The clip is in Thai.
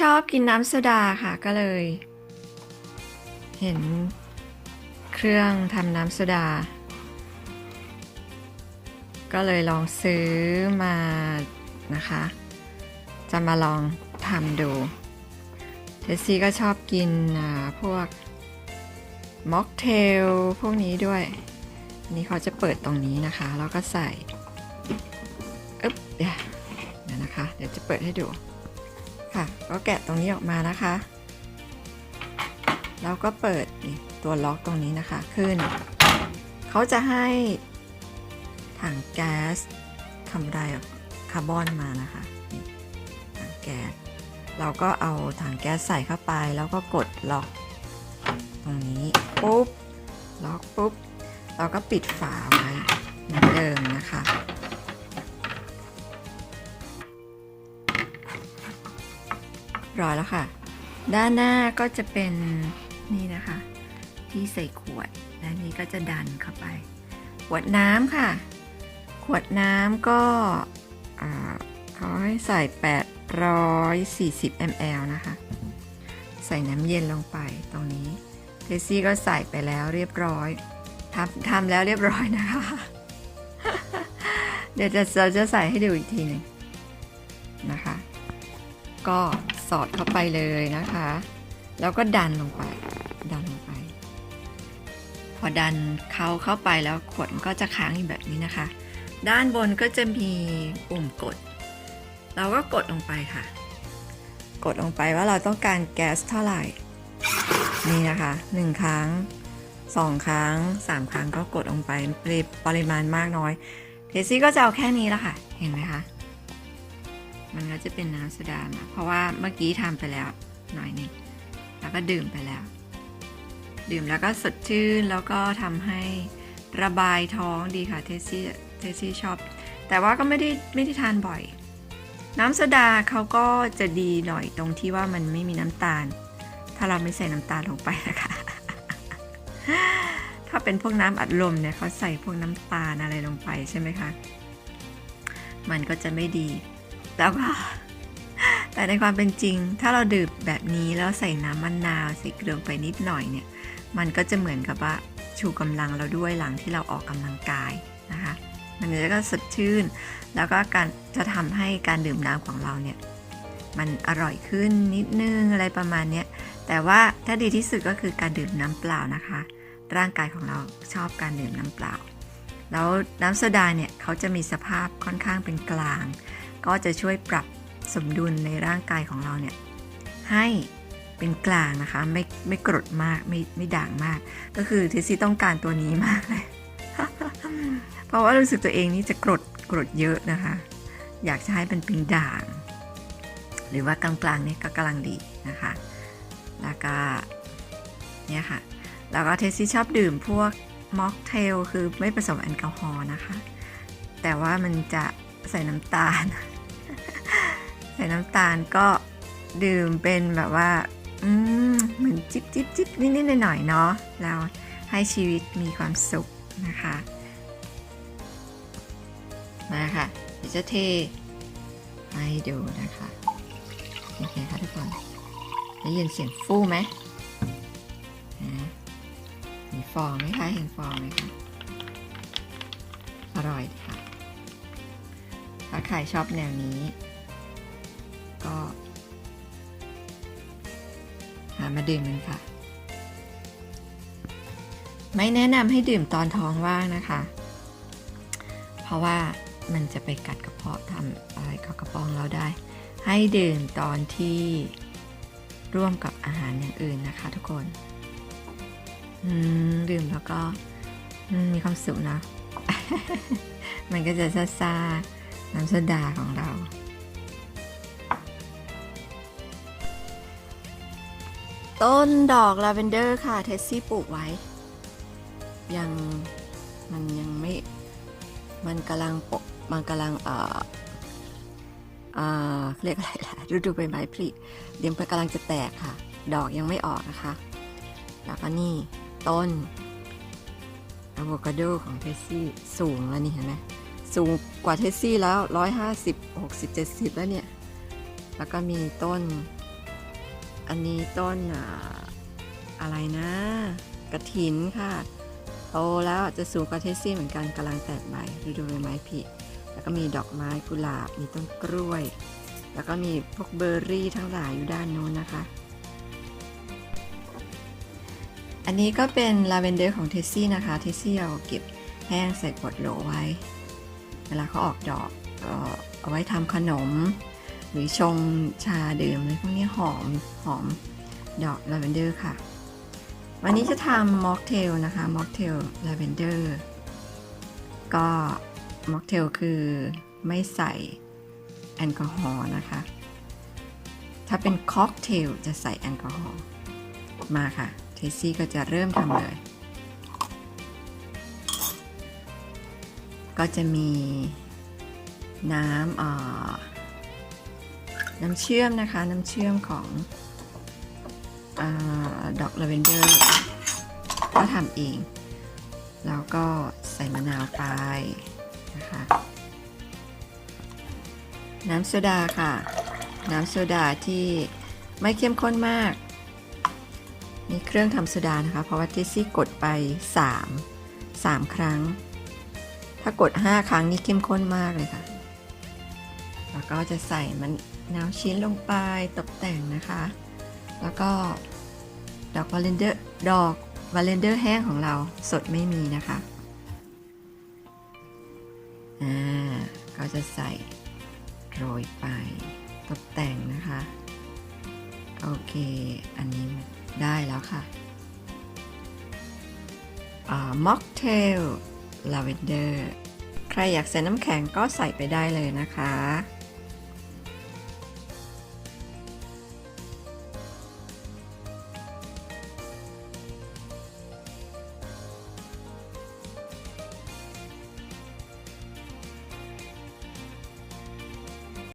ชอบกินน้ำโซดาค่ะก็เลย เห็นเครื่องทำน้ำโซดา ก็เลยลองซื้อมานะคะ จะมาลองทำดูเทสซี่ก็ชอบกินอ่าพวกม็อกเทลพวกนี้ด้วย อันนี้เขาจะเปิดตรงนี้นะคะ แล้วก็ใส่อึ๊บเดี๋ยวนะคะ เดี๋ยวจะเปิดให้ดู ค่ะ ก็แกะตรงนี้ออกมานะคะ แล้วก็เปิดตัวล็อกตรงนี้นะคะขึ้น เขาจะให้ถังแก๊สคาร์บอนไดคาร์บอนมานะคะถังแก๊สเราก็เอาถังแก๊สใส่เข้าไปแล้วก็กดล็อก ตรงนี้ปุ๊บล็อกปุ๊บเราก็ปิดฝาไว้เหมือนเดิม ร้อยแล้วค่ะ ด้านหน้าก็จะเป็นนี่นะคะ ที่ใส่ขวดและนี้ก็จะดันเข้าไป ขวดน้ำค่ะ ขวดน้ำก็เขาให้ใส่ 840 ml นะคะ ใส่น้ำเย็นลงไปตรงนี้เทซี่ก็ใส่ไปแล้วเรียบร้อยทำทำแล้วเรียบร้อยนะคะ เดี๋ยวจะเราจะใส่ให้ดูอีกทีหนึ่งนะคะ ก็ อดเข้าไปเลยนะคะ แล้วก็ดันลงไป ดันลงไป พอดันเขาเข้าไปแล้วขวดมันก็จะค้างอยู่แบบนี้นะคะ ด้านบนก็จะมีปุ่มกด เราก็กดลงไปค่ะ กดลงไปว่าเราต้องการแก๊สเท่าไหร่ นี่นะคะหนึ่งครั้งสองครั้งสามครั้งก็กดลงไปปริปริมาณมากน้อย เทซี่ก็จะเอาแค่นี้ละค่ะ เห็นไหมคะ มันก็จะเป็นน้ำโซดานะเพราะว่าเมื่อกี้ทำไปแล้วหน่อยนึงแล้วก็ดื่มไปแล้ว ดื่มแล้วก็สดชื่นแล้วก็ทำให้ระบายท้องดีค่ะเทสซี่เทสซี่ชอบ แต่ว่าก็ไม่ได้ไม่ได้ทานบ่อย น้ำโซดาเขาก็จะดีหน่อยตรงที่ว่ามันไม่มีน้ำตาล ถ้าเราไม่ใส่น้ำตาลลงไปนะคะ ถ้าเป็นพวกน้ำอัดลมเนี่ยเขาใส่พวกน้ำตาลอะไรลงไปใช่ไหมคะ มันก็จะไม่ดี แล้วก็แต่ในความเป็นจริง ถ้าเราดื่มแบบนี้แล้วใส่น้ำมะนาวใส่เกลือไปนิดหน่อยเนี่ย มันก็จะเหมือนกับว่าชูกำลังเราด้วยหลังที่เราออกกำลังกายนะคะ มันก็สดชื่น แล้วก็การจะทำให้การดื่มน้ำของเราเนี่ยมันอร่อยขึ้นนิดนึงอะไรประมาณนี้แต่ว่าถ้าดีที่สุดก็คือการดื่มน้ำเปล่านะคะ ร่างกายของเราชอบการดื่มน้ำเปล่า แล้วน้ำโซดาเนี่ยเขาจะมีสภาพค่อนข้างเป็นกลาง ก็จะช่วยปรับสมดุลในร่างกายของเราเนี่ยให้เป็นกลางนะคะ ไม่ไม่กรดมากไม่ไม่ด่างมาก ก็คือเทสซี่ต้องการตัวนี้มากเลยเพราะว่ารู้สึกตัวเองนี่จะกรดกรดเยอะนะคะ อยากจะให้เป็นเป็นด่าง หรือว่ากลางๆเนี่ยก็กำลังดีนะคะ แล้วก็เนี่ยค่ะแล้วก็เทสซี่ชอบดื่มพวกม็อกเทลคือไม่ผสมแอลกอฮอล์นะคะ แต่ว่ามันจะใส่น้ำตาล ส่น้ำตาลก็ดื่มเป็นแบบว่า อืมเหมือนจิบจิบจิบนิดๆหน่อยๆเนาะแล้วให้ชีวิตมีความสุขนะคะ มาค่ะเดี๋ยวจะเทให้ดูนะคะโอเคค่ะทุกคนได้ยินเสียงฟู่ไหมนะมีฟองไหมคะเห็นฟองไหมคะอร่อยค่ะถ้าใครชอบแนวนี้ ก็ หามาดื่มกันค่ะ ไม่แนะนำให้ดื่มตอนท้องว่างนะคะ เพราะว่ามันจะไปกัดกระเพาะทำอะไรกับกระเพาะของเราได้ ให้ดื่มตอนที่ร่วมกับอาหารอย่างอื่นนะคะ ทุกคนดื่มแล้วก็มีความสุขนะ มันก็จะซ่าน้ำโซดาของเรา ต้นดอกลาเวนเดอร์ค่ะ เทสซี่ปลูกไว้ ยังมันยังไม่ มันกำลังปกมันกำลังเอ่อเอ่อเรียกอะไรล่ะฤดูใบไม้ผลิเดี๋ยวมันกำลังจะแตกค่ะ ดอกยังไม่ออกนะคะ แล้วก็นี่ต้นอะโวคาโดของเทสซี่สูงแล้วนี่เห็นไหมสูงกว่าเทสซี่แล้ว 150 60 70 แล้วเนี่ย แล้วก็มีต้น อันนี้ต้นอะไรนะ กระถินค่ะโตแล้วจะสูงกว่าเทสซี่เหมือนกันกำลังแตกใบฤดูใบไม้ผลิแล้วก็มีดอกไม้กุหลาบมีต้นกล้วย แล้วก็มีพวกเบอร์รี่ทั้งหลายอยู่ด้านโน้นนะคะ อันนี้ก็เป็นลาเวนเดอร์ของเทสซี่นะคะเทสซี่เอาเก็บแห้งใส่ขวดโหลไว้ เวลาเขาออกดอกก็เอาไว้ทำขนม หรือชงชาดื่มอะไรพวกนี้หอมหอมดอกลาเวนเดอร์ค่ะ วันนี้จะทำม็อกเทลนะคะม็อกเทลลาเวนเดอร์ก็ม็อกเทลคือไม่ใส่แอลกอฮอล์นะคะ ถ้าเป็นค็อกเทลจะใส่แอลกอฮอล์มาค่ะ เทซี่ก็จะเริ่มทำเลย ก็จะมีน้ำอ่อ น้ำเชื่อมนะคะ น้ำเชื่อมของอดอกลาเวนเดอร์ก็ทำเอง แล้วก็ใส่มะนาวไปนะคะ น้ำโซดาค่ะ น้ำโซดาที่ไม่เข้มข้นมาก มีเครื่องทำโซดานะคะ เพราะว่าเจสซี่กดไป 3 3 ครั้ง ถ้ากด 5 ครั้งนี่เข้มข้นมากเลยค่ะ แล้วก็จะใส่มันนาวชิ้นลงไปตกแต่งนะคะ แล้วก็ดอกวาเลนเดอร์ดอกวาเลนเดอร์แห้งของเราสดไม่มีนะคะ อ่า ก็จะใส่โรยไปตกแต่งนะคะ โอเค อันนี้ได้แล้วค่ะม็อกเทลลาเวนเดอร์ ใครอยากใส่น้ำแข็งก็ใส่ไปได้เลยนะคะ